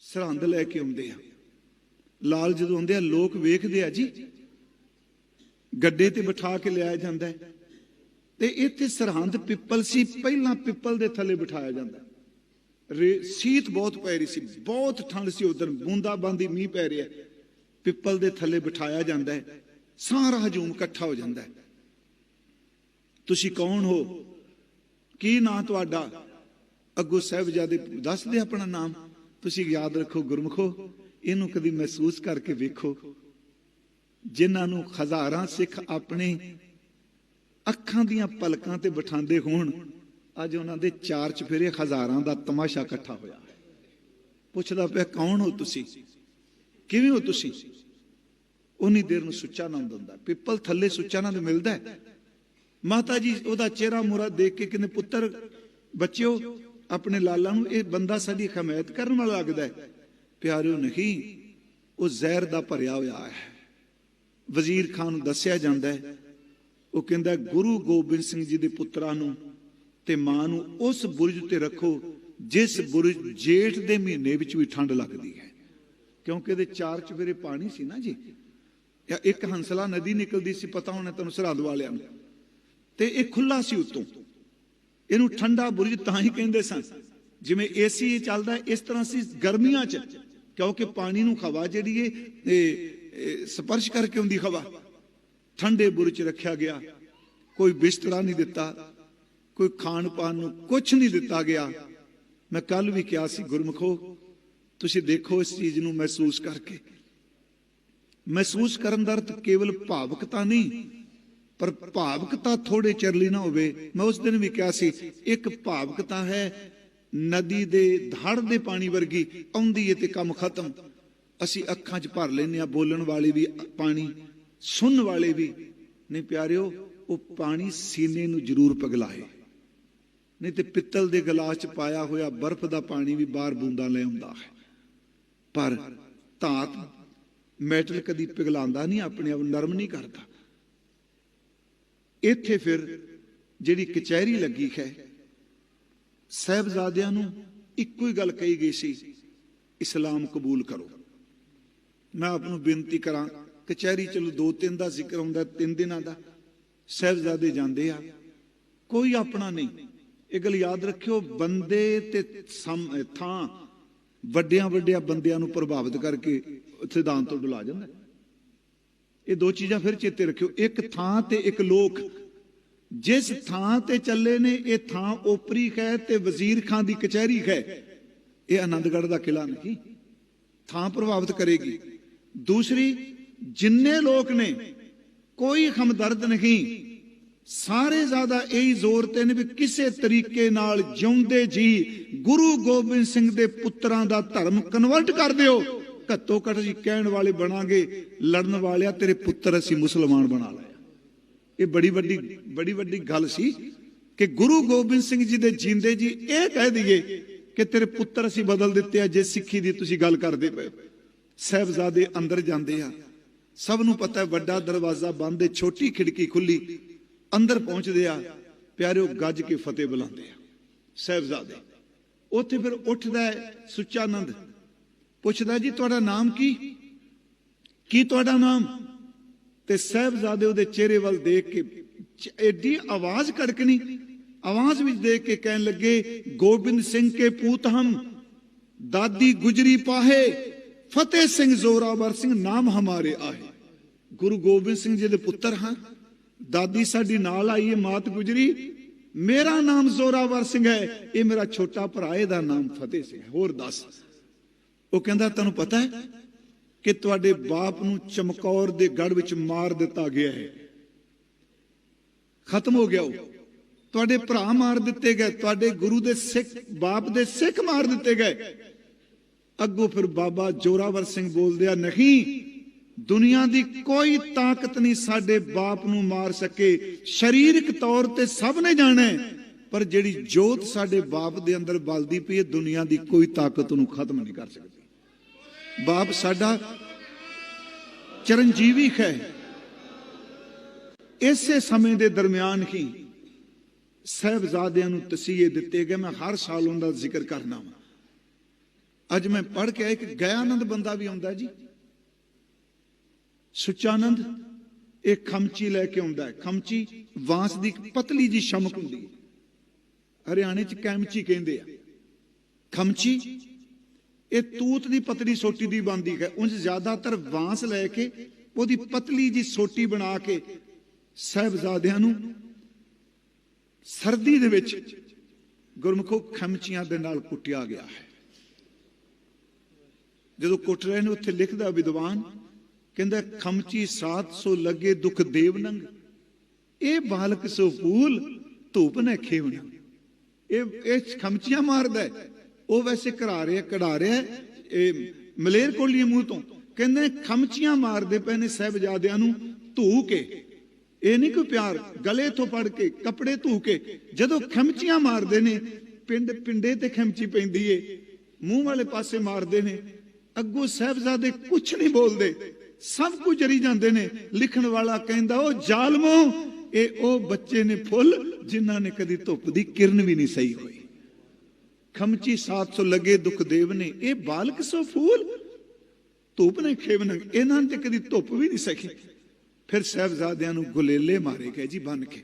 ਸਰਹੰਦ ਲੈ ਕੇ ਆਉਂਦੇ ਆ। ਲਾਲ ਜਦੋਂ ਆਉਂਦੇ ਆ, ਲੋਕ ਵੇਖਦੇ ਆ ਜੀ। ਗੱਡੇ ਤੇ ਬਿਠਾ ਕੇ ਲਿਆਇਆ ਜਾਂਦਾ ਤੇ ਇੱਥੇ ਸਰਹੰਦ ਪਿੱਪਲ ਸੀ, ਪਹਿਲਾਂ ਪਿੱਪਲ ਦੇ ਥੱਲੇ ਬਿਠਾਇਆ ਜਾਂਦਾ। ਰੇ, ਸੀਤ ਬਹੁਤ ਪੈ ਰਹੀ ਸੀ, ਬਹੁਤ ਠੰਡ ਸੀ ਉਧਰ ਬੂੰਦਾ ਬਾਂਦੀ ਮੀਂਹ ਪੈ ਰਿਹਾ। ਪਿੱਪਲ ਦੇ ਥੱਲੇ ਬਿਠਾਇਆ ਜਾਂਦਾ ਹੈ। ਸਾਰਾ ਹਜੂਮ ਇਕੱਠਾ ਹੋ ਜਾਂਦਾ ਹੈ। ਤੁਸੀਂ ਕੌਣ ਹੋ? ਕੀ ਨਾਂ ਤੁਹਾਡਾ? ਅੱਗੋ ਸਾਹਿਬਜ਼ਾਦੇ ਦੱਸਦੇ ਆਪਣਾ ਨਾਮ। ਤੁਸੀਂ ਯਾਦ ਰੱਖੋ ਗੁਰਮਖੋ, ਇਹਨੂੰ ਕਦੀ ਮਹਿਸੂਸ ਕਰਕੇ ਵੇਖੋ। ਜਿਨ੍ਹਾਂ ਨੂੰ ਹਜ਼ਾਰਾਂ ਸਿੱਖ ਆਪਣੇ ਅੱਖਾਂ ਦੀਆਂ ਪਲਕਾਂ ਤੇ ਬਿਠਾਉਂਦੇ ਹੋਣ, ਅੱਜ ਉਹਨਾਂ ਦੇ ਚਾਰ ਚਫੇਰੇ ਹਜ਼ਾਰਾਂ ਦਾ ਤਮਾਸ਼ਾ ਇਕੱਠਾ ਹੋਇਆ ਪੁੱਛਦਾ ਪਿਆ, ਕੌਣ ਹੋ ਤੁਸੀਂ? ਕਿਵੇਂ ਹੋ ਤੁਸੀਂ? ਉਨੀ ਦੇਰ ਨੂੰ ਸੁੱਚਾ ਨੰਦ ਹੁੰਦਾ ਪਿੱਪਲ ਥੱਲੇ ਸੁੱਚਾ ਨੰਦ ਮਿਲਦਾ ਮਾਤਾ ਜੀ, ਉਹਦਾ ਚਿਹਰਾ ਮੁਰਾ ਦੇਖ ਕੇ ਕਹਿੰਦੇ, ਪੁੱਤਰ, ਬੱਚਿਓ ਆਪਣੇ ਲਾਲਾ ਨੂੰ ਇਹ ਬੰਦਾ ਸਾਡੀ ਹਮਾਇਤ ਕਰਨ ਵਾਲਾ ਲੱਗਦਾ ਹੈ। ਪਿਆਰਿਓ ਨਹੀਂ, ਉਹ ਜ਼ਹਿਰ ਦਾ ਭਰਿਆ ਹੋਇਆ ਹੈ। ਵਜ਼ੀਰ ਖਾਨ ਨੂੰ ਦੱਸਿਆ ਜਾਂਦਾ ਹੈ, ਉਹ ਕਹਿੰਦਾ, ਗੁਰੂ ਗੋਬਿੰਦ ਸਿੰਘ ਜੀ ਦੇ ਪੁੱਤਰਾਂ ਨੂੰ ਤੇ ਮਾਂ ਨੂੰ ਉਸ ਬੁਰਜ ਤੇ ਰੱਖੋ, ਜਿਸ ਬੁਰਜ ਜੇਠ ਦੇ ਮਹੀਨੇ ਵਿੱਚ ਵੀ ਠੰਡ ਲੱਗਦੀ ਹੈ। ਕਿਉਂਕਿ ਇਹਦੇ ਚਾਰ ਚਵੇਰੇ ਪਾਣੀ ਸੀ ਨਾ ਜੀ। ਜਾਂ ਇੱਕ ਹੰਸਲਾ ਨਦੀ ਨਿਕਲਦੀ ਸੀ, ਪਤਾ ਹੋਣਾ ਤੁਹਾਨੂੰ ਸਰਹੱਦ ਵਾਲਿਆਂ ਨੂੰ। ਤੇ ਇਹ ਖੁੱਲਾ ਸੀ ਉਤੋਂ। ਇਹਨੂੰ ਠੰਡਾ ਬੁਰਜ ਤਾਂ ਹੀ ਕਹਿੰਦੇ ਸਨ। ਜਿਵੇਂ ਏਸੀ ਚੱਲਦਾ, ਇਸ ਤਰ੍ਹਾਂ ਸੀ ਗਰਮੀਆਂ 'ਚ। ਕਿਉਂਕਿ ਪਾਣੀ ਨੂੰ ਹਵਾ ਜਿਹੜੀ ਏ ਇਹ ਸਪਰਸ਼ ਕਰਕੇ ਹੁੰਦੀ ਹਵਾ। ਠੰਡੇ ਬੁਰਜ 'ਚ ਰੱਖਿਆ ਗਿਆ। ਕੋਈ ਬਿਸਤਰਾ ਨਹੀਂ ਦਿੱਤਾ। ਕੋਈ ਖਾਣ ਪਾਣ ਨੂੰ ਕੁਝ ਨਹੀਂ ਦਿੱਤਾ ਗਿਆ। ਮੈਂ ਕੱਲ ਵੀ ਕਿਹਾ ਸੀ, ਗੁਰਮਖੋ, ਤੁਸੀਂ ਦੇਖੋ ਇਸ ਚੀਜ਼ ਨੂੰ ਮਹਿਸੂਸ ਕਰਕੇ। ਮਹਿਸੂਸ ਕਰਨ ਦਾ ਅਰਥ ਕੇਵਲ ਭਾਵਕਤਾ ਨਹੀਂ ਪਰ ਭਾਵਕਤਾ ਥੋੜੇ ਚਿਰ ਲਈ ਨਾ ਹੋਵੇ। ਮੈਂ ਉਸ ਦਿਨ ਵੀ ਕਿਹਾ ਸੀ, ਇੱਕ ਭਾਵਕਤਾ ਹੈ, ਨਦੀ ਦੇ ਧੜ ਦੇ ਪਾਣੀ ਵਰਗੀ, ਆਉਂਦੀ ਏ ਤੇ ਕੰਮ ਖਤਮ। ਅਸੀਂ ਅੱਖਾਂ 'ਚ ਭਰ ਲੈਨੇ ਆ ਬੋਲਣ ਵਾਲੇ ਵੀ ਪਾਣੀ, ਸੁਣਨ ਵਾਲੇ ਵੀ। ਨਹੀਂ ਪਿਆਰਿਓ, ਉਹ ਪਾਣੀ ਸੀਨੇ ਨੂੰ ਜ਼ਰੂਰ ਪਗਲਾਏ। ਨਹੀਂ ਤੇ ਪਿੱਤਲ ਦੇ ਗਲਾਸ 'ਚ ਪਾਇਆ ਹੋਇਆ ਬਰਫ਼ ਦਾ ਪਾਣੀ ਵੀ ਬਾਹਰ ਬੂੰਦਾਂ ਲੈ ਆਉਂਦਾ ਹੈ। ਪਰ ਧਾਤ ਮੈਟਲ ਕਦੀ ਪਿਘਲਾਉਂਦਾ ਨਹੀਂ, ਆਪਣੇ ਆਪ ਨਰਮ ਨਹੀਂ ਕਰਦਾ। ਇੱਥੇ ਫਿਰ ਜਿਹੜੀ ਕਚਹਿਰੀ ਲੱਗੀ ਹੈ, ਸਹਿਬਜ਼ਾਦਿਆਂ ਨੂੰ ਇੱਕੋ ਹੀ ਗੱਲ ਕਹੀ ਗਈ ਸੀ, ਇਸਲਾਮ ਕਬੂਲ ਕਰੋ। ਮੈਂ ਆਪ ਨੂੰ ਬੇਨਤੀ ਕਰਾਂ, ਕਚਹਿਰੀ ਚਲੋ ਦੋ ਤਿੰਨ ਦਾ ਜ਼ਿਕਰ ਹੁੰਦਾ, ਤਿੰਨ ਦਿਨਾਂ ਦਾ, ਸਹਿਬਜ਼ਾਦੇ ਜਾਂਦੇ ਆ, ਕੋਈ ਆਪਣਾ ਨਹੀਂ। ਇਹ ਗੱਲ ਯਾਦ ਰੱਖਿਓ, ਬੰਦੇ ਤੇ ਥਾਂ ਵੱਡਿਆਂ ਵੱਡਿਆਂ ਬੰਦਿਆਂ ਨੂੰ ਪ੍ਰਭਾਵਿਤ ਕਰਕੇ ਸਿਧਾਂਤ ਤੋਂ ਡੁਲਾ ਜਾਂਦਾ। ਇਹ ਦੋ ਚੀਜ਼ਾਂ ਫਿਰ ਚੇਤੇ ਰੱਖਿਓ। ਇੱਕ ਥਾਂ ਤੇ ਇੱਕ ਲੋਕ। ਜਿਸ ਥਾਂ ਤੇ ਚੱਲੇ ਨੇ, ਇਹ ਥਾਂ ਓਪਰੀ ਹੈ ਤੇ ਵਜ਼ੀਰ ਖਾਨ ਦੀ ਕਚਹਿਰੀ ਹੈ। ਇਹ ਆਨੰਦਗੜ੍ਹ ਦਾ ਕਿਲਾ ਨਹੀਂ। ਥਾਂ ਪ੍ਰਭਾਵਿਤ ਕਰੇਗੀ। ਦੂਸਰੀ, ਜਿੰਨੇ ਲੋਕ ਨੇ, ਕੋਈ ਹਮਦਰਦ ਨਹੀਂ। ਸਾਰੇ ਜ਼ਿਆਦਾ ਇਹੀ ਜ਼ੋਰ ਤੇ ਨੇ ਵੀ ਕਿਸੇ ਤਰੀਕੇ ਨਾਲ ਜਿਉਂਦੇ ਜੀ, ਗੁਰੂ ਗੋਬਿੰਦ ਸਿੰਘ ਦੇ ਪੁੱਤਰਾਂ ਦਾ ਧਰਮ ਕਨਵਰਟ ਕਰ ਦਿਓ। ਘੱਟੋ ਘੱਟ ਅਸੀਂ ਕਹਿਣ ਵਾਲੇ ਬਣਾਂਗੇ, ਲੜਨ ਵਾਲਿਆ ਤੇਰੇ ਪੁੱਤਰ ਅਸੀਂ ਮੁਸਲਮਾਨ ਬਣਾ ਲਿਆ। ਇਹ ਬੜੀ ਵੱਡੀ ਬੜੀ ਵੱਡੀ ਗੱਲ ਸੀ ਕਿ ਗੁਰੂ ਗੋਬਿੰਦ ਸਿੰਘ ਜੀ ਦੇ ਜਿੰਦੇ ਜੀ ਇਹ ਕਹਿ ਦਈਏ ਕਿ ਤੇਰੇ ਪੁੱਤਰ ਅਸੀਂ ਬਦਲ ਦਿੱਤੇ ਆ, ਜੇ ਸਿੱਖੀ ਦੀ ਤੁਸੀਂ ਗੱਲ ਕਰਦੇ ਪਏ ਸਹਿਬਜ਼ਾਦੇ ਅੰਦਰ ਜਾਂਦੇ ਆ। ਸਭ ਨੂੰ ਪਤਾ ਹੈ ਵੱਡਾ ਦਰਵਾਜ਼ਾ ਬੰਦ ਹੈ, ਛੋਟੀ ਖਿੜਕੀ ਖੁੱਲੀ, ਅੰਦਰ ਪਹੁੰਚਦੇ ਆ। ਪਿਆਰਿਓ, ਗੱਜ ਕੇ ਫਤਿਹ ਬੁਲਾਉਂਦੇ ਆ। ਸਹਿਬਜ਼ਾਦੇ, ਉੱਥੇ ਫਿਰ ਉੱਠਦਾ ਹੈ ਸੁੱਚਾਨੰਦ ਪੁੱਛਦਾ ਜੀ, ਤੁਹਾਡਾ ਨਾਮ ਕੀ? ਕੀ ਤੁਹਾਡਾ ਨਾਮ? ਤੇ ਸਹਿਬਜ਼ਾਦੇ ਉਹਦੇ ਚਿਹਰੇ ਵੱਲ ਦੇਖ ਕੇ ਐਡੀ ਆਵਾਜ਼ ਕੜਕਣੀ। ਆਵਾਜ਼ ਵਿੱਚ ਦੇਖ ਕੇ ਕਹਿਣ ਲੱਗੇ, ਗੋਬਿੰਦ ਸਿੰਘ ਕੇ ਪੂਤ ਹਮ, ਦਾਦੀ ਗੁਜਰੀ ਪਾਹੇ, ਫਤਿਹ ਸਿੰਘ ਜ਼ੋਰਾਵਰ ਸਿੰਘ ਨਾਮ ਹਮਾਰੇ ਆਏ ਗੁਰੂ ਗੋਬਿੰਦ ਸਿੰਘ ਜੀ ਦੇ ਪੁੱਤਰ ਹਾਂ। ਦਾਦੀ ਸਾਡੀ ਨਾਲ ਆਈ ਹੈ ਮਾਤ ਗੁਜਰੀ। ਮੇਰਾ ਨਾਮ ਜ਼ੋਰਾਵਰ ਸਿੰਘ ਹੈ। ਇਹ ਮੇਰਾ ਛੋਟਾ ਭਰਾ, ਇਹਦਾ ਨਾਮ ਫਤਿਹ ਸਿੰਘ ਹੈ। ਹੋਰ ਦੱਸ। ਉਹ ਕਹਿੰਦਾ ਤੈਨੂੰ ਪਤਾ ਹੈ ਕਿ ਤੁਹਾਡੇ ਬਾਪ ਨੂੰ ਚਮਕੌਰ ਦੇ ਗੜ ਵਿੱਚ ਮਾਰ ਦਿੱਤਾ ਗਿਆ ਹੈ। ਖਤਮ ਹੋ ਗਿਆ ਉਹ। ਤੁਹਾਡੇ ਭਰਾ ਮਾਰ ਦਿੱਤੇ ਗਏ, ਤੁਹਾਡੇ ਗੁਰੂ ਦੇ ਸਿੱਖ, ਬਾਪ ਦੇ ਸਿੱਖ ਮਾਰ ਦਿੱਤੇ ਗਏ। ਅੱਗੋਂ ਫਿਰ ਬਾਬਾ ਜੋਰਾਵਰ ਸਿੰਘ ਬੋਲਦੇ ਆ, ਨਹੀਂ, ਦੁਨੀਆ ਦੀ ਕੋਈ ਤਾਕਤ ਨਹੀਂ ਸਾਡੇ ਬਾਪ ਨੂੰ ਮਾਰ ਸਕੇ। ਸਰੀਰਕ ਤੌਰ ਤੇ ਸਭ ਨੇ ਜਾਣਾ ਪਰ ਜਿਹੜੀ ਜੋਤ ਸਾਡੇ ਬਾਪ ਦੇ ਅੰਦਰ ਬਲਦੀ ਪਈ ਹੈ, ਦੁਨੀਆ ਦੀ ਕੋਈ ਤਾਕਤ ਉਹਨੂੰ ਖਤਮ ਨਹੀਂ ਕਰ ਸਕਦੀ। ਬਾਪ ਸਾਡਾ ਚਰਨਜੀਵੀ ਹੈ। ਇਸੇ ਸਮੇਂ ਦੇ ਦਰਮਿਆਨ ਹੀ ਸਹਿਬਜ਼ਾਦਿਆਂ ਨੂੰ ਤਸੀਹੇ ਦਿੱਤੇ ਗਏ। ਮੈਂ ਹਰ ਸਾਲ ਉਹਨਾਂ ਦਾ ਜ਼ਿਕਰ ਕਰਨਾ ਵਾ। ਅੱਜ ਮੈਂ ਪੜ੍ਹ ਕੇ ਇੱਕ ਕਿ ਗਿਆਨੰਦ ਬੰਦਾ ਵੀ ਆਉਂਦਾ ਜੀ। ਸੁਚਾਨੰਦ ਇਹ ਖਮਚੀ ਲੈ ਕੇ ਆਉਂਦਾ ਹੈ। ਖਮਚੀ ਵਾਂਸ ਦੀ ਪਤਲੀ ਜੀ ਸ਼ਮਕ ਹੁੰਦੀ ਹੈ। ਹਰਿਆਣੇ ਚ ਕੈਮਚੀ ਕਹਿੰਦੇ ਆ। ਖਮਚੀ ਇਹ ਤੂਤ ਦੀ ਪਤਲੀ ਸੋਟੀ ਦੀ ਬਣਦੀ ਹੈ। ਉਂਝ ਜ਼ਿਆਦਾਤਰ ਬਾਂਸ ਲੈ ਕੇ ਉਹਦੀ ਪਤਲੀ ਜੀ ਸੋਟੀ ਬਣਾ ਕੇ ਸਹਿਬਜ਼ਾਦਿਆਂ ਨੂੰ ਸਰਦੀ ਦੇ ਵਿੱਚ ਗੁਰਮੁਖੋ ਖਮਚੀਆਂ ਦੇ ਨਾਲ ਕੁੱਟਿਆ ਗਿਆ ਹੈ। ਜਦੋਂ ਕੁੱਟ ਰਹੇ ਨੇ, ਉੱਥੇ ਲਿਖਦਾ ਵਿਦਵਾਨ, ਕਹਿੰਦਾ, ਖਮਚੀ 700 ਲੱਗੇ ਦੁਖ ਦੇਵ ਇਹ ਬਾਲਕ ਸੋ ਫੂਲ ਧੂਪ ਨੇ ਖੇਵਣਾ ਇਹ ਇਹ ਖਮਚੀਆਂ ਮਾਰਦਾ ਹੈ। ਉਹ ਵੈਸੇ ਘਰਾ ਰਿਹਾ ਕਢਾ ਰਿਹਾ ਇਹ ਮਲੇਰ ਕੋਲੀ ਮੂੰਹ ਤੋਂ। ਕਹਿੰਦੇ ਖਮਚੀਆਂ ਮਾਰਦੇ ਪਏ ਨੇ ਸਹਿਬਜ਼ਾਦਿਆਂ ਨੂੰ ਧੂ ਕੇ। ਇਹ ਨਹੀਂ ਕੋਈ ਪਿਆਰ, ਗਲੇ ਤੋਂ ਫੜ ਕੇ, ਕੱਪੜੇ ਧੂ ਕੇ। ਜਦੋਂ ਖਮਚੀਆਂ ਮਾਰਦੇ ਨੇ, ਪਿੰਡ, ਪਿੰਡੇ ਤੇ ਖਮਚੀ ਪੈਂਦੀ ਏ। ਮੂੰਹ ਵਾਲੇ ਪਾਸੇ ਮਾਰਦੇ ਨੇ। ਅੱਗੋਂ ਸਹਿਬਜ਼ਾਦੇ ਕੁਝ ਨਹੀਂ ਬੋਲਦੇ। ਸਭ ਕੁਝ ਜਰੀ ਜਾਂਦੇ ਨੇ। ਲਿਖਣ ਵਾਲਾ ਕਹਿੰਦਾ, ਉਹ ਜ਼ਾਲਮੋ, ਇਹ ਉਹ ਬੱਚੇ ਨੇ ਫੁੱਲ ਜਿਨ੍ਹਾਂ ਨੇ ਕਦੀ ਧੁੱਪ ਦੀ ਕਿਰਨ ਵੀ ਨਹੀਂ ਸਹੀ ਹੋਈ। ਖਮਚੀ 700 ਲੱਗੇ ਦੁਖਦੇਵ ਨੇ। ਇਹ ਬਾਲਕ ਸੋ ਫੂਲ? ਧੂਪ ਨੇ ਖੇਵਨ ਇਹਨਾਂ ਤੇ ਕਦੀ ਧੁੱਪ ਵੀ ਨਹੀਂ ਸਕੀ ਫਿਰ ਸਹਿਬਜ਼ਾਦਿਆਂ ਨੂੰ ਗੁਲੇਲੇ ਮਾਰੇ ਗਏ ਜੀ ਬਨ ਕੇ।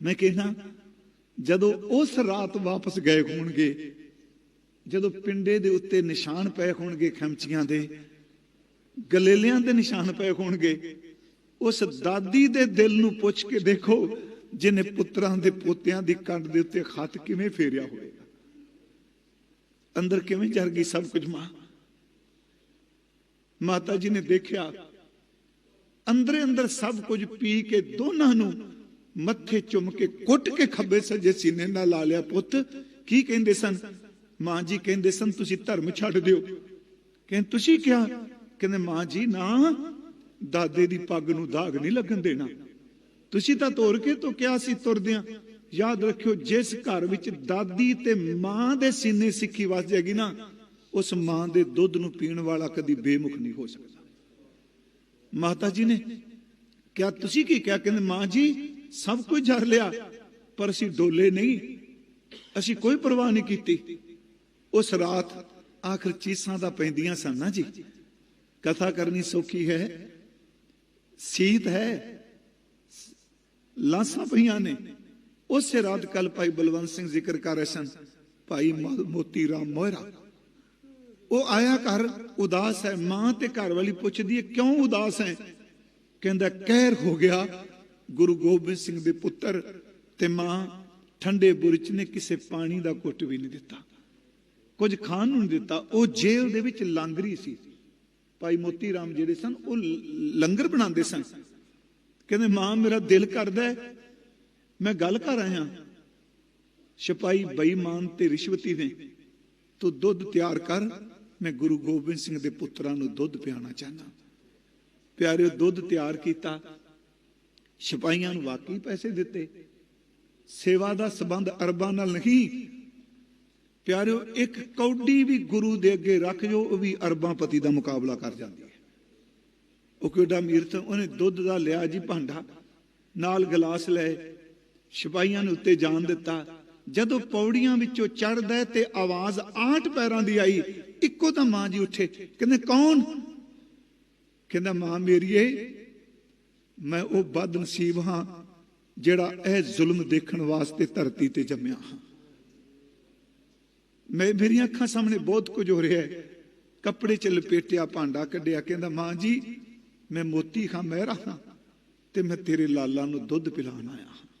ਮੈਂ ਕਹਿੰਦਾ ਜਦੋਂ ਉਸ ਰਾਤ ਵਾਪਸ ਗਏ ਹੋਣਗੇ, ਜਦੋਂ ਪਿੰਡੇ ਦੇ ਉੱਤੇ ਨਿਸ਼ਾਨ ਪਏ ਹੋਣਗੇ ਖਮਚੀਆਂ ਦੇ, ਗਲੇਲਿਆਂ ਦੇ ਨਿਸ਼ਾਨ ਪਏ ਹੋਣਗੇ, ਉਸ ਦਾਦੀ ਦੇ ਦਿਲ ਨੂੰ ਪੁੱਛ ਕੇ ਦੇਖੋ, ਜਿਨੇ ਪੁੱਤਰਾਂ ਦੇ ਪੋਤਿਆਂ ਦੀ ਕੰਡ ਦੇ ਉੱਤੇ ਖੱਤ ਕਿਵੇਂ ਫੇਰਿਆ ਹੋਵੇਗਾ। ਅੰਦਰ ਕਿਵੇਂ ਚੜ ਗਈ ਸਭ ਕੁਝ ਮਾਂ? ਮਾਤਾ ਜੀ ਨੇ ਦੇਖਿਆ, ਅੰਦਰੇ ਅੰਦਰ ਸਭ ਕੁਝ ਪੀ ਕੇ ਦੋਨਾਂ ਨੂੰ ਮੱਥੇ ਚੁੰਮ ਕੇ ਕੁੱਟ ਕੇ ਖੱਬੇ ਸੱਜੇ ਸੀਨੇ ਨਾਲ ਲਾ ਲਿਆ, ਪੁੱਤ। ਕੀ ਕਹਿੰਦੇ ਸਨ? ਮਾਂ ਜੀ ਕਹਿੰਦੇ ਸਨ, ਤੁਸੀਂ ਧਰਮ ਛੱਡ ਦਿਓ। ਕਹਿੰਦੇ, ਤੁਸੀਂ ਕਿਹਾ ਕਹਿੰਦੇ, ਮਾਂ ਜੀ, ਨਾ, ਦਾਦੇ ਦੀ ਪੱਗ ਨੂੰ ਦਾਗ ਨਹੀਂ ਲੱਗਣ ਦੇਣਾ। ਤੁਸੀਂ ਤਾਂ ਤੋਰ ਕੇ ਤੋਂ ਕਿਹਾ ਸੀ, ਤੁਰਦਿਆਂ। ਯਾਦ ਰੱਖਿਓ, ਜਿਸ ਘਰ ਵਿੱਚ ਦਾਦੀ ਤੇ ਮਾਂ ਦੇ ਸੀਨੇ ਸਿੱਖੀ ਵਸ ਜਾਏਗੀ ਨਾ, ਉਸ ਮਾਂ ਦੇ ਦੁੱਧ ਨੂੰ ਪੀਣ ਵਾਲਾ ਕਦੀ ਬੇਮੁਖ ਨਹੀਂ ਹੋ ਸਕਦਾ। ਮਾਤਾ ਜੀ ਨੇ ਕਿਹਾ, ਤੁਸੀਂ ਕੀ ਕਿਹਾ? ਕਹਿੰਦੇ, ਮਾਂ ਜੀ, ਸਭ ਕੁਝ ਜਰ ਲਿਆ, ਪਰ ਅਸੀਂ ਡੋਲੇ ਨਹੀਂ, ਅਸੀਂ ਕੋਈ ਪਰਵਾਹ ਨਹੀਂ ਕੀਤੀ। ਉਸ ਰਾਤ ਆਖਰ ਚੀਸਾਂ ਦਾ ਪੈਂਦੀਆਂ ਸਨ ਨਾ ਜੀ। ਕਥਾ ਕਰਨੀ ਸੌਖੀ ਹੈ, ਸੀਤ ਹੈ ਲਾਸਾਂ ਪਈਆਂ ਨੇ। ਉਸੇ ਰਾਤ ਕੱਲ ਭਾਈ ਬਲਵੰਤ ਸਿੰਘ ਜ਼ਿਕਰ ਕਰ ਰਹੇ ਸਨ, ਭਾਈ ਮੋਤੀ ਰਾਮ ਮੋਹਰਾ ਉਹ ਆਇਆ ਘਰ, ਉਦਾਸ ਹੈ, ਮਾਂ ਤੇ ਘਰ ਵਾਲੀ ਪੁੱਛਦੀ ਹੈ, ਕਿਉਂ ਉਦਾਸ ਹੈ? ਕਹਿੰਦਾ, ਕਹਿਰ ਹੋ ਗਿਆ, ਗੁਰੂ ਗੋਬਿੰਦ ਸਿੰਘ ਦੇ ਪੁੱਤਰ ਤੇ ਮਾਂ ਠੰਡੇ ਬੁਰਜ ਨੇ, ਕਿਸੇ ਪਾਣੀ ਦਾ ਘੁੱਟ ਵੀ ਨਹੀਂ ਦਿੱਤਾ। ਕੁਝ ਖਾਣ ਨੂੰ ਨਹੀਂ ਦਿੱਤਾ, ਉਹ ਜੇਲ੍ਹ ਦੇ ਵਿੱਚ ਲਾਂਗਰੀ ਸੀ। ਭਾਈ ਮੋਤੀ ਰਾਮ ਜਿਹੜੇ ਸਨ, ਉਹ ਲੰਗਰ ਬਣਾਉਂਦੇ ਸਨ। ਕਹਿੰਦੇ, ਮਾਂ, ਮੇਰਾ ਦਿਲ ਕਰਦਾ ਮੈਂ ਗੱਲ ਕਰ ਆਇਆ। ਸਿਪਾਹੀ ਬੇਈਮਾਨ ਤੇ ਰਿਸ਼ਵਤੀ ਨੇ ਤੂੰ ਦੁੱਧ ਤਿਆਰ ਕਰ, ਮੈਂ ਗੁਰੂ ਗੋਬਿੰਦ ਸਿੰਘ ਦੇ ਪੁੱਤਰਾਂ ਨੂੰ ਦੁੱਧ ਪਿਆਣਾ ਚਾਹਨਾ ਪਿਆਰਿਓ, ਦੁੱਧ ਤਿਆਰ ਕੀਤਾ। ਸਿਪਾਹੀਆਂ ਨੂੰ ਵਾਕਈ ਪੈਸੇ ਦਿੱਤੇ। ਸੇਵਾ ਦਾ ਸਬੰਧ ਅਰਬਾਂ ਨਾਲ ਨਹੀਂ। ਪਿਆਰਿਓ, ਇੱਕ ਕੌਡੀ ਵੀ ਗੁਰੂ ਦੇ ਅੱਗੇ ਰੱਖ ਜੋ, ਉਹ ਵੀ ਅਰਬਾਂ ਪਤੀ ਦਾ ਮੁਕਾਬਲਾ ਕਰ ਜਾਂਦੀ ਹੈ। ਉਹ ਕਿਹੜਾ ਅਮੀਰ ਤਾਂ ਉਹਨੇ ਦੁੱਧ ਦਾ ਲਿਆ ਜੀ ਭਾਂਡਾ, ਨਾਲ ਗਲਾਸ ਲਏ। ਸਿਪਾਹੀਆਂ ਨੇ ਉੱਤੇ ਜਾਣ ਦਿੱਤਾ। ਜਦੋਂ ਪੌੜੀਆਂ ਵਿੱਚੋਂ ਚੜਦਾ ਤੇ ਆਵਾਜ਼ ਆਠ ਪੈਰਾਂ ਦੀ ਆਈ, ਇੱਕੋ ਤਾਂ ਮਾਂ ਜੀ ਉੱਠੇ। ਕਹਿੰਦੇ, ਕੌਣ? ਕਹਿੰਦਾ, ਮਾਂ ਮੇਰੀਏ ਮੈਂ ਉਹ ਬਦ ਨਸੀਬ ਹਾਂ ਜਿਹੜਾ ਇਹ ਜ਼ੁਲਮ ਦੇਖਣ ਵਾਸਤੇ ਧਰਤੀ ਤੇ ਜੰਮਿਆ ਹਾਂ। ਮੈਂ, ਮੇਰੀਆਂ ਅੱਖਾਂ ਸਾਹਮਣੇ ਬਹੁਤ ਕੁਝ ਹੋ ਰਿਹਾ ਹੈ। ਕੱਪੜੇ ਚ ਲਪੇਟਿਆ, ਭਾਂਡਾ ਕੱਢਿਆ। ਕਹਿੰਦਾ, ਮਾਂ ਜੀ, ਮੈਂ ਮੋਤੀ ਖਾਂ ਮਹਿਰਾ ਹਾਂ ਤੇ ਮੈਂ ਤੇਰੇ ਲਾਲਾ ਨੂੰ ਦੁੱਧ ਪਿਲਾਉਣ ਆਇਆ ਹਾਂ।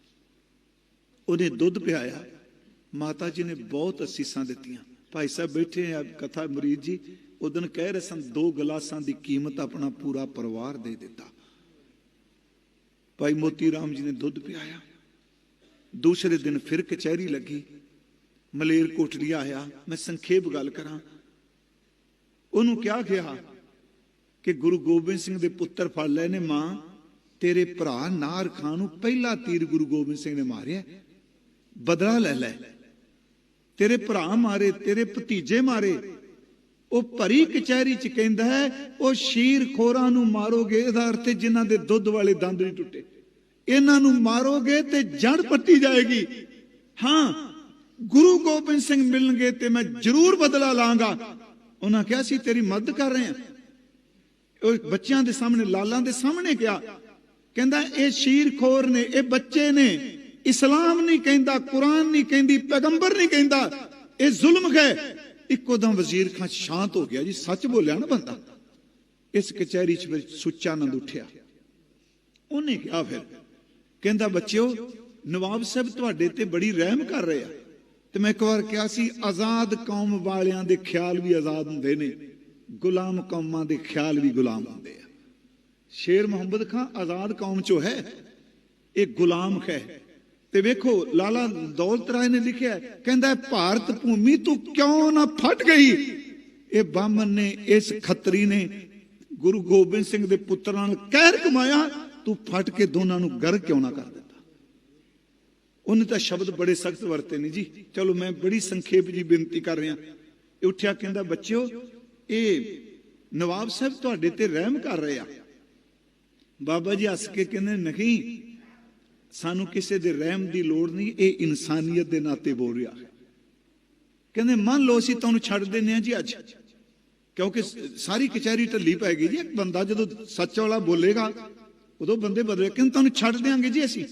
ਉਹਨੇ ਦੁੱਧ ਪਿਆਇਆ। ਮਾਤਾ ਜੀ ਨੇ ਬਹੁਤ ਅਸੀਸਾਂ ਦਿੱਤੀਆਂ। ਭਾਈ ਸਾਹਿਬ ਬੈਠੇ ਆ, ਕਥਾ ਮਰੀਦ ਜੀ ਉਦੋਂ ਕਹਿ ਰਹੇ ਸਨ, ਦੋ ਗਲਾਸਾਂ ਦੀ ਕੀਮਤ ਆਪਣਾ ਪੂਰਾ ਪਰਿਵਾਰ ਦੇ ਦਿੱਤਾ। ਭਾਈ ਮੋਤੀ ਰਾਮ ਜੀ ਨੇ ਦੁੱਧ ਪਿਆਇਆ। ਦੂਸਰੇ ਦਿਨ ਫਿਰ ਕਚਹਿਰੀ ਲੱਗੀ। ਮਲੇਰ ਕੋਟਲੀਆ ਆਇਆ। ਮੈਂ ਸੰਖੇਪ ਗੱਲ ਕਰਾਂ। ਉਹਨੂੰ ਕਿਹਾ ਗਿਆ ਕਿ ਗੁਰੂ ਗੋਬਿੰਦ ਸਿੰਘ ਦੇ ਪੁੱਤਰ ਫੜ ਲਏ ਨੇ ਮਾਂ, ਤੇਰੇ ਭਰਾ ਨਾਰ ਖਾਨ ਨੂੰ ਪਹਿਲਾ ਤੀਰ ਗੁਰੂ ਗੋਬਿੰਦ ਸਿੰਘ ਨੇ ਮਾਰਿਆ। ਬਦਲਾ ਲੈ ਲੈ। ਤੇਰੇ ਭਰਾ ਮਾਰੇ, ਤੇਰੇ ਭਤੀਜੇ ਮਾਰੇ। ਉਹ ਭਰੀ ਕਚਹਿਰੀ ਚ ਕਹਿੰਦਾ ਹੈ, ਉਹ ਸ਼ੀਰ ਖੋਰਾਂ ਨੂੰ ਮਾਰੋਗੇ, ਇਹਦਾ ਅਰਥ ਜਿਨ੍ਹਾਂ ਦੇ ਦੁੱਧ ਵਾਲੇ ਦੰਦ ਨਹੀਂ ਟੁੱਟੇ। ਇਹਨਾਂ ਨੂੰ ਮਾਰੋਗੇ ਤੇ ਜੜ ਪੱਟੀ ਜਾਏਗੀ। ਹਾਂ, ਗੁਰੂ ਗੋਬਿੰਦ ਸਿੰਘ ਮਿਲਣਗੇ ਤੇ ਮੈਂ ਜ਼ਰੂਰ ਬਦਲਾ ਲਾਂਗਾ। ਉਹਨਾਂ ਕਿਹਾ ਸੀ ਤੇਰੀ ਮਦਦ ਕਰ ਰਹੇ ਹਾਂ। ਉਹ ਬੱਚਿਆਂ ਦੇ ਸਾਹਮਣੇ, ਲਾਲਾਂ ਦੇ ਸਾਹਮਣੇ ਕਿਹਾ। ਕਹਿੰਦਾ, ਇਹ ਸ਼ੀਰ ਖੋਰ ਨੇ, ਇਹ ਬੱਚੇ ਨੇ। ਇਸਲਾਮ ਨਹੀਂ ਕਹਿੰਦਾ, ਕੁਰਾਨ ਨਹੀਂ ਕਹਿੰਦੀ, ਪੈਗੰਬਰ ਨਹੀਂ ਕਹਿੰਦਾ। ਇਹ ਜ਼ੁਲਮ ਹੈ। ਇੱਕੋ ਦਮ ਵਜ਼ੀਰ ਖਾਂ ਸ਼ਾਂਤ ਹੋ ਗਿਆ ਜੀ। ਸੱਚ ਬੋਲਿਆ ਨਾ ਬੰਦਾ। ਇਸ ਕਚਹਿਰੀ 'ਚ ਫਿਰ ਸੁੱਚਾ ਆਨੰਦ ਉੱਠਿਆ। ਉਹਨੇ ਕਿਹਾ ਫਿਰ, ਕਹਿੰਦਾ, ਬੱਚਿਓ, ਨਵਾਬ ਸਾਹਿਬ ਤੁਹਾਡੇ ਤੇ ਬੜੀ ਰਹਿਮ ਕਰ ਰਹੇ ਆ। ਤੇ ਮੈਂ ਇੱਕ ਵਾਰ ਕਿਹਾ ਸੀ, ਆਜ਼ਾਦ ਕੌਮ ਵਾਲਿਆਂ ਦੇ ਖਿਆਲ ਵੀ ਆਜ਼ਾਦ ਹੁੰਦੇ ਨੇ। ਗੁਲਾਮ ਕੌਮਾਂ ਦੇ ਖਿਆਲ ਵੀ ਗੁਲਾਮ ਹੁੰਦੇ ਆ। ਸ਼ੇਰ ਮੁਹੰਮਦ ਖਾਨ ਆਜ਼ਾਦ ਕੌਮ ਚੋਂ ਹੈ। ਇਹ ਗੁਲਾਮ ਹੈ। ਤੇ ਵੇਖੋ, ਲਾਲਾ ਦੌਲਤ ਰਾਏ ਨੇ ਲਿਖਿਆ ਕਹਿੰਦਾ ਭਾਰਤ ਭੂਮੀ ਤੂੰ ਕਿਉਂ ਨਾ ਫਟ ਗਈ? ਇਹ ਬਾਮਨ ਨੇ, ਇਸ ਖੱਤਰੀ ਨੇ ਗੁਰੂ ਗੋਬਿੰਦ ਸਿੰਘ ਦੇ ਪੁੱਤਰਾਂ ਨਾਲ ਕਹਿਰ ਕਮਾਇਆ, ਤੂੰ ਫਟ ਕੇ ਦੋਨਾਂ ਨੂੰ ਗਰ ਕਿਉਂ ਨਾ ਕਰ ਦਿੱਤਾ? ਉਹਨੇ ਤਾਂ ਸ਼ਬਦ ਬੜੇ ਸਖਤ ਵਰਤੇ ਨੇ ਜੀ। ਚਲੋ, ਮੈਂ ਬੜੀ ਸੰਖੇਪ ਜੀ ਬੇਨਤੀ ਕਰ ਰਿਹਾ। ਇਹ ਉੱਠਿਆ ਕਹਿੰਦਾ, ਬੱਚਿਓ, ਇਹ ਨਵਾਬ ਸਾਹਿਬ ਤੁਹਾਡੇ ਤੇ ਰਹਿਮ ਕਰ ਰਹੇ ਆ। ਬਾਬਾ ਜੀ ਹੱਸ ਕੇ ਕਹਿੰਦੇ, ਨਹੀਂ ਸਾਨੂੰ ਕਿਸੇ ਦੇ ਰਹਿਮ ਦੀ ਲੋੜ ਨਹੀਂ, ਇਹ ਇਨਸਾਨੀਅਤ ਦੇ ਨਾਤੇ ਬੋਲ ਰਿਹਾ। ਹੈ ਕਹਿੰਦੇ, ਮੰਨ ਲਓ ਅਸੀਂ ਤੁਹਾਨੂੰ ਛੱਡ ਦਿੰਨੇ ਆ ਜੀ ਅੱਜ। ਕਿਉਂਕਿ ਸਾਰੀ ਕਚਹਿਰੀ ਢੱਲੀ ਪੈ ਗਈ ਜੀ, ਇੱਕ ਬੰਦਾ ਜਦੋਂ ਸੱਚ ਵਾਲਾ ਬੋਲੇਗਾ, ਉਦੋਂ ਬੰਦੇ ਬਦਲੇ ਕਹਿੰਦੇ, ਤੁਹਾਨੂੰ ਛੱਡ ਦਿਆਂਗੇ ਜੀ ਅਸੀਂ।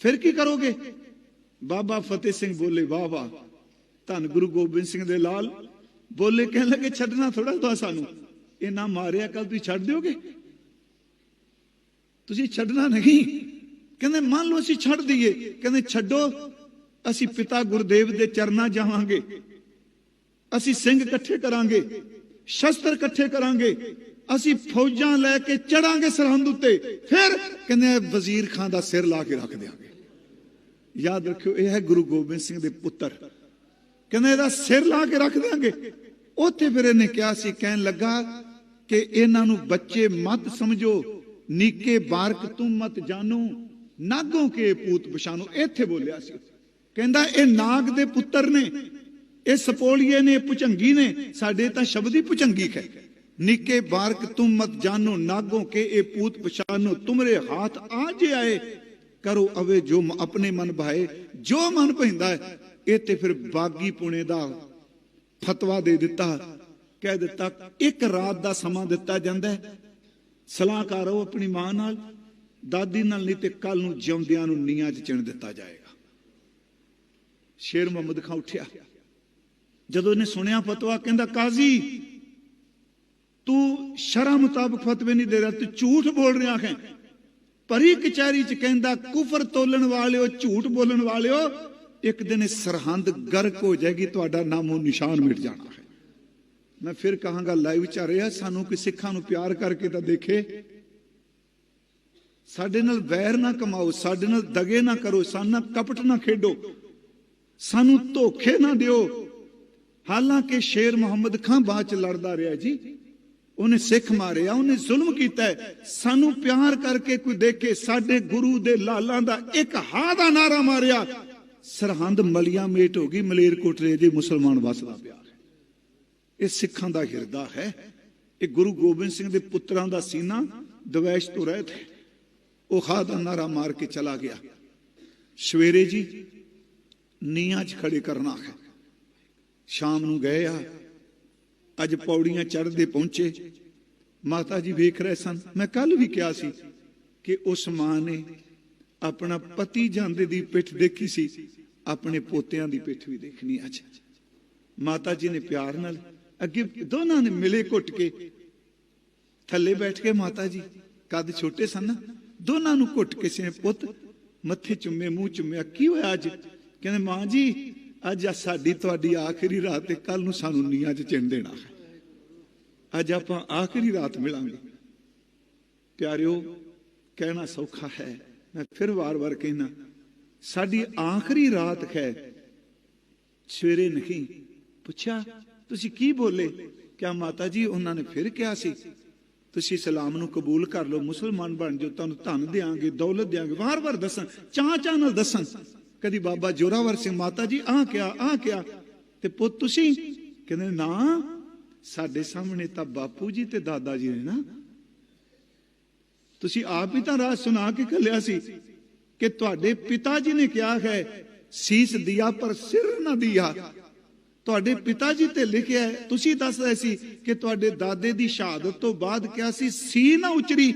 ਫਿਰ ਕੀ ਕਰੋਗੇ? ਬਾਬਾ ਫਤਿਹ ਸਿੰਘ ਬੋਲੇ, ਵਾਹ ਵਾਹ। ਧੰਨ ਗੁਰੂ ਗੋਬਿੰਦ ਸਿੰਘ ਦੇ ਲਾਲ ਬੋਲੇ ਕਹਿਣ ਲੱਗੇ, ਛੱਡਣਾ ਥੋੜਾ ਦੋ ਸਾਨੂੰ। ਇਹ ਨਾ ਮਾਰਿਆ ਕੱਲ ਤੁਸੀਂ ਛੱਡ ਦਿਓਗੇ? ਤੁਸੀਂ ਛੱਡਣਾ ਨਹੀਂ। ਕਹਿੰਦੇ ਮੰਨ ਲਓ ਅਸੀਂ ਛੱਡ ਦਈਏ। ਕਹਿੰਦੇ ਛੱਡੋ, ਅਸੀਂ ਪਿਤਾ ਗੁਰਦੇਵ ਦੇ ਚਰਨਾਂ ਜਾਵਾਂਗੇ। ਅਸੀਂ ਸਿੰਘ ਇਕੱਠੇ ਕਰਾਂਗੇ, ਸ਼ਸਤਰ ਇਕੱਠੇ ਕਰਾਂਗੇ, ਅਸੀਂ ਫੌਜਾਂ ਲੈ ਕੇ ਚੜਾਂਗੇ ਸਰਹੰਦ ਉੱਤੇ, ਫਿਰ ਕਹਿੰਦੇ ਵਜ਼ੀਰ ਖਾਨ ਦਾ ਸਿਰ ਲਾ ਕੇ ਰੱਖ ਦਿਆਂਗੇ। ਯਾਦ ਰੱਖਿਓ, ਇਹ ਹੈ ਗੁਰੂ ਗੋਬਿੰਦ ਸਿੰਘ ਦੇ ਪੁੱਤਰ। ਕਹਿੰਦੇ ਇਹਦਾ ਸਿਰ ਲਾ ਕੇ ਰੱਖ ਦਿਆਂਗੇ। ਉੱਥੇ ਫਿਰ ਇਹਨੇ ਕਿਹਾ ਸੀ, ਕਹਿਣ ਲੱਗਾ ਕਿ ਇਹਨਾਂ ਨੂੰ ਬੱਚੇ ਮਤ ਸਮਝੋ, ਨੀਕੇ ਬਾਰਕ ਤੂੰ ਮਤ ਜਾਣੋ ਨਾਗੋਂ ਕੇ ਪੂਤ ਪਛਾਨੋ ਇੱਥੇ ਬੋਲਿਆ ਸੀ। ਕਹਿੰਦਾ, ਇਹ ਨਾਗ ਦੇ ਪੁੱਤਰ ਨੇ, ਇਹ ਸਪੋਲੀਏ ਨੇ, ਪੁਚੰਗੀ ਨੇ, ਸਾਡੇ ਤਾਂ ਸ਼ਬਦ ਹੀ ਪੁਚੰਗੀ ਹੈ ਨੀਕੇ ਬਾਰਕ, ਤੁਮ ਮਤ ਜਾਨੋ ਨਾਗੋਂ ਕੇ ਇਹ ਪੂਤ ਪਛਾਨੋ ਤੁਮਰੇ ਹਾਥ ਆ ਜੇ ਆਏ, ਕਰੋ ਅਵੇ ਜੋ ਆਪਣੇ ਮਨ ਭਾਏ ਜੋ ਮਨ ਪੈਂਦਾ ਹੈ, ਇਹ ਤੇ ਫਿਰ ਬਾਗੀ ਪੁਣੇ ਦਾ ਫਤਵਾ ਦੇ ਦਿੱਤਾ। ਕਹਿ ਦਿੱਤਾ, ਇੱਕ ਰਾਤ ਦਾ ਸਮਾਂ ਦਿੱਤਾ ਜਾਂਦਾ ਹੈ। ਸਲਾਹ ਕਰੋ ਆਪਣੀ ਮਾਂ ਨਾਲ ਦਾਦੀ ਨਾਲ ਨਹੀਂ ਤੇ ਕੱਲ ਨੂੰ ਜਿਉਂਦਿਆਂ ਨੂੰ ਨੀਆਂ 'ਚ ਚਿਣ ਦਿੱਤਾ ਜਾਏਗਾ। ਸ਼ੇਰ ਮੁਹੰਮਦ ਖਾਂ ਉੱਠਿਆ। ਜਦੋਂ ਇਹਨੇ ਸੁਣਿਆ ਫਤਵਾ, ਕਹਿੰਦਾ, ਕਾਜ਼ੀ, ਤੂੰ ਸ਼ਰਅ ਮੁਤਾਬਕ ਫਤਵੇ ਨਹੀਂ ਦੇ ਰਿਹਾ, ਤੂੰ ਝੂਠ ਬੋਲ ਰਿਹਾ ਹੈ। ਪਰੀ ਕਚਹਿਰੀ 'ਚ ਕਹਿੰਦਾ, ਕੁਫਰ ਤੋਲਣ ਵਾਲਿਓ, ਝੂਠ ਬੋਲਣ ਵਾਲਿਓ, ਇੱਕ ਦਿਨ ਸਰਹੰਦ ਗਰਕ ਹੋ ਜਾਏਗੀ, ਤੁਹਾਡਾ ਨਾਮੋ ਨਿਸ਼ਾਨ ਮਿਟ ਜਾਣਾ ਹੈ। ਮੈਂ ਫਿਰ ਕਹਾਂਗਾ ਲਾਈਵ ਚ ਆ ਰਿਹਾ ਸਾਨੂੰ ਕਿ ਸਿੱਖਾਂ ਨੂੰ ਪਿਆਰ ਕਰਕੇ ਤਾਂ ਦੇਖੇ ਸਾਡੇ ਨਾਲ ਵੈਰ ਨਾ ਕਮਾਓ, ਸਾਡੇ ਨਾਲ ਦਗੇ ਨਾ ਕਰੋ, ਸਾਡੇ ਨਾਲ ਕਪਟ ਨਾ ਖੇਡੋ। ਸਾਨੂੰ ਧੋਖੇ ਨਾ ਦਿਓ। ਹਾਲਾਂਕਿ ਸ਼ੇਰ ਮੁਹੰਮਦ ਖਾਂ ਬਾਅਦ ਚ ਲੜਦਾ ਰਿਹਾ ਜੀ। ਉਹਨੇ ਸਿੱਖ ਮਾਰਿਆ, ਉਹਨੇ ਜ਼ੁਲਮ ਕੀਤਾ ਸਾਨੂੰ ਪਿਆਰ ਕਰਕੇ ਕੋਈ ਦੇਖੇ, ਸਾਡੇ ਗੁਰੂ ਦੇ ਲਾਲਾਂ ਦਾ ਇੱਕ ਹਾਂ ਦਾ ਨਾਰਾ ਮਾਰਿਆ। ਸਰਹੰਦ ਮਲੀਆਂ ਮੇਟ ਹੋ ਗਈ ਮਲੇਰਕੋਟਲੇ ਦੇ ਮੁਸਲਮਾਨ ਵਸਦਾ ਪਿਆ ਇਹ ਸਿੱਖਾਂ ਦਾ ਹਿਰਦਾ ਹੈ। ਇਹ ਗੁਰੂ ਗੋਬਿੰਦ ਸਿੰਘ ਦੇ ਪੁੱਤਰਾਂ ਦਾ ਸੀਨਾ ਦਵੈਸ਼ ਤੋਂ ਰਹਿਤ ਹੈ। ਉਹ ਖਾ ਦਾ ਨਾਰਾ ਮਾਰ ਕੇ ਚਲਾ ਗਿਆ। ਸਵੇਰੇ ਜੀ ਨੀਆਂ 'ਚ ਖੜੇ ਕਰਨਾ ਹੈ। ਸ਼ਾਮ ਨੂੰ ਗਏ ਆ। ਅੱਜ ਪੌੜੀਆਂ ਚੜ੍ਹਦੇ ਪਹੁੰਚੇ। ਮਾਤਾ ਜੀ ਵੇਖ ਰਹੇ ਸਨ। ਮੈਂ ਕੱਲ ਵੀ ਕਿਹਾ ਸੀ ਕਿ ਉਸ ਮਾਂ ਨੇ ਆਪਣਾ ਪਤੀ ਜਾਂਦੇ ਦੀ ਪਿੱਠ ਦੇਖੀ ਸੀ। ਆਪਣੇ ਪੋਤਿਆਂ ਦੀ ਪਿੱਠ ਵੀ ਦੇਖਣੀ ਅੱਜ। ਮਾਤਾ ਜੀ ਨੇ ਪਿਆਰ ਨਾਲ ਅੱਗੇ ਦੋਨਾਂ ਨੇ ਮਿਲੇ ਘੁੱਟ ਕੇ। ਥੱਲੇ ਬੈਠ ਕੇ ਮਾਤਾ ਜੀ। ਕਦ ਛੋਟੇ ਸਨ ਦੋਨਾਂ ਨੂੰ ਘੁੱਟ ਕੇ ਸੇ ਪੁੱਤ ਮੱਥੇ ਚੁੰਮੇ, ਮੂੰਹ ਚੁੰਮਿਆ, ਕੀ ਹੋਇਆ ਅੱਜ? ਕਹਿੰਦੇ, ਮਾਂ ਜੀ, ਅੱਜ ਆ ਸਾਡੀ ਤੁਹਾਡੀ ਆਖਰੀ ਰਾਤ ਤੇ ਕੱਲ ਨੂੰ ਸਾਨੂੰ ਨੀਆਂ 'ਚ ਚਿਣ ਦੇਣਾ ਹੈ। ਅੱਜ ਆਪਾਂ ਆਖਰੀ ਰਾਤ ਮਿਲਾਂਗੇ। ਪਿਆਰਿਓ, ਕਹਿਣਾ ਸੌਖਾ ਹੈ। ਮੈਂ ਫਿਰ ਵਾਰ-ਵਾਰ ਕਹਿਣਾ ਸਾਡੀ ਆਖਰੀ ਰਾਤ ਹੈ। ਸਵੇਰੇ ਨਹੀਂ। ਪੁੱਛਿਆ, ਤੁਸੀਂ ਕੀ ਬੋਲੇ? ਕਿਆ ਮਾਤਾ ਜੀ, ਉਹਨਾਂ ਨੇ ਫਿਰ ਕਿਹਾ ਸੀ ਤੁਸੀਂ ਇਸਲਾਮ ਨੂੰ ਕਬੂਲ ਕਰ ਲਓ, ਮੁਸਲਮਾਨ ਬਣ ਜਾਓ, ਤੁਹਾਨੂੰ ਧਨ ਦੇਾਂਗੇ ਦੌਲਤ ਦੇਾਂਗੇ ਵਾਰ-ਵਾਰ ਦੱਸਣ ਚਾਹ ਚਾਹ ਨਾਲ ਦੱਸਣ ਕਦੀ ਬਾਬਾ ਜੋਰਾਵਰ ਸਿੰਘ ਮਾਤਾ ਜੀ ਆਹ ਕਿਆ ਆਹ ਕਿਆ ਤੇ ਪੁੱਤ ਤੁਸੀਂ ਕਹਿੰਦੇ, ਨਾ, ਸਾਡੇ ਸਾਹਮਣੇ ਤਾਂ ਬਾਪੂ ਜੀ ਤੇ ਦਾਦਾ ਜੀ ਨੇ ਨਾ। ਤੁਸੀਂ ਆਪ ਹੀ ਤਾਂ ਰਾਜ ਸੁਣਾ ਕੇ ਕੱਲਿਆ ਸੀ ਕਿ ਤੁਹਾਡੇ ਪਿਤਾ ਜੀ ਨੇ ਕਿਹਾ ਹੈ, ਸੀਸ ਦਿਆ ਪਰ ਸਿਰ ਨਾ ਦਿਆ। ਤੁਹਾਡੇ ਪਿਤਾ ਜੀ ਤੇ ਲਿਖਿਆ ਹੈ, ਤੁਸੀਂ ਦੱਸ ਰਹੇ ਸੀ ਕਿ ਤੁਹਾਡੇ ਦਾਦੇ ਦੀ ਸ਼ਹਾਦਤ ਤੋਂ ਬਾਅਦ ਕਿਹਾ ਸੀ ਸੀ ਨਾ ਉਚਰੀ।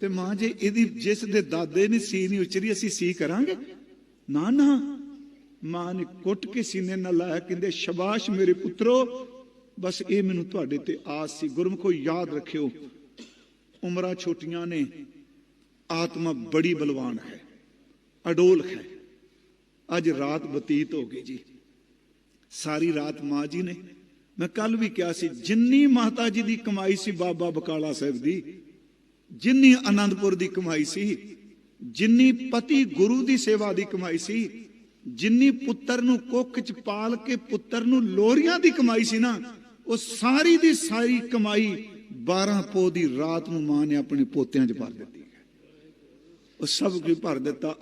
ਤੇ ਮਾਂ ਜੇ, ਇਹਦੀ ਜਿਸ ਦੇ ਦਾਦੇ ਨੇ ਸੀ ਨਹੀਂ ਉਚਰੀ, ਅਸੀਂ ਸੀ ਕਰਾਂਗੇ। ਨਾ ਨਾ। ਮਾਂ ਨੇ ਕੁੱਟ ਕੇ ਸੀਨੇ ਨਾਲ ਲਾਇਆ, ਕਹਿੰਦੇ, ਸ਼ਬਾਸ਼ ਮੇਰੇ ਪੁੱਤਰੋ, ਬਸ ਇਹ ਮੈਨੂੰ ਤੁਹਾਡੇ ਤੇ ਆਸ ਸੀ। ਗੁਰਮਖੋ, ਯਾਦ ਰੱਖਿਓ, ਉਮਰਾਂ ਛੋਟੀਆਂ ਨੇ, ਆਤਮਾ ਬੜੀ ਬਲਵਾਨ ਹੈ, ਅਡੋਲ ਹੈ। ਅੱਜ ਰਾਤ ਬਤੀਤ ਹੋ ਗਈ ਜੀ। ਸਾਰੀ ਰਾਤ ਮਾਂ ਜੀ ਨੇ। ਮੈਂ ਕੱਲ ਵੀ ਕਿਹਾ ਸੀ, ਜਿੰਨੀ ਮਾਤਾ ਜੀ ਦੀ ਕਮਾਈ ਸੀ ਬਾਬਾ ਬਕਾਲਾ ਸਾਹਿਬ ਦੀ, ਜਿੰਨੀ ਆਨੰਦਪੁਰ ਦੀ ਕਮਾਈ ਸੀ, ਜਿੰਨੀ ਪਤੀ ਗੁਰੂ ਦੀ ਸੇਵਾ ਦੀ ਕਮਾਈ ਸੀ, ਜਿੰਨੀ ਪੁੱਤਰ ਨੂੰ ਕੁੱਖ ਚ ਪਾਲ ਕੇ ਪੁੱਤਰ ਨੂੰ ਲੋਰੀਆਂ ਦੀ ਕਮਾਈ ਸੀ ਨਾ, ਉਹ ਸਾਰੀ ਦੀ ਸਾਰੀ ਕਮਾਈ 12 ਪੋ ਦੀ ਰਾਤ ਨੂੰ ਮਾਂ ਨੇ ਆਪਣੇ ਪੋਤਿਆਂ 'ਚ ਭਰ ਦਿੱਤੀ ਉਹ ਸਭ ਕੁਝ ਭਰ ਦਿੱਤਾ।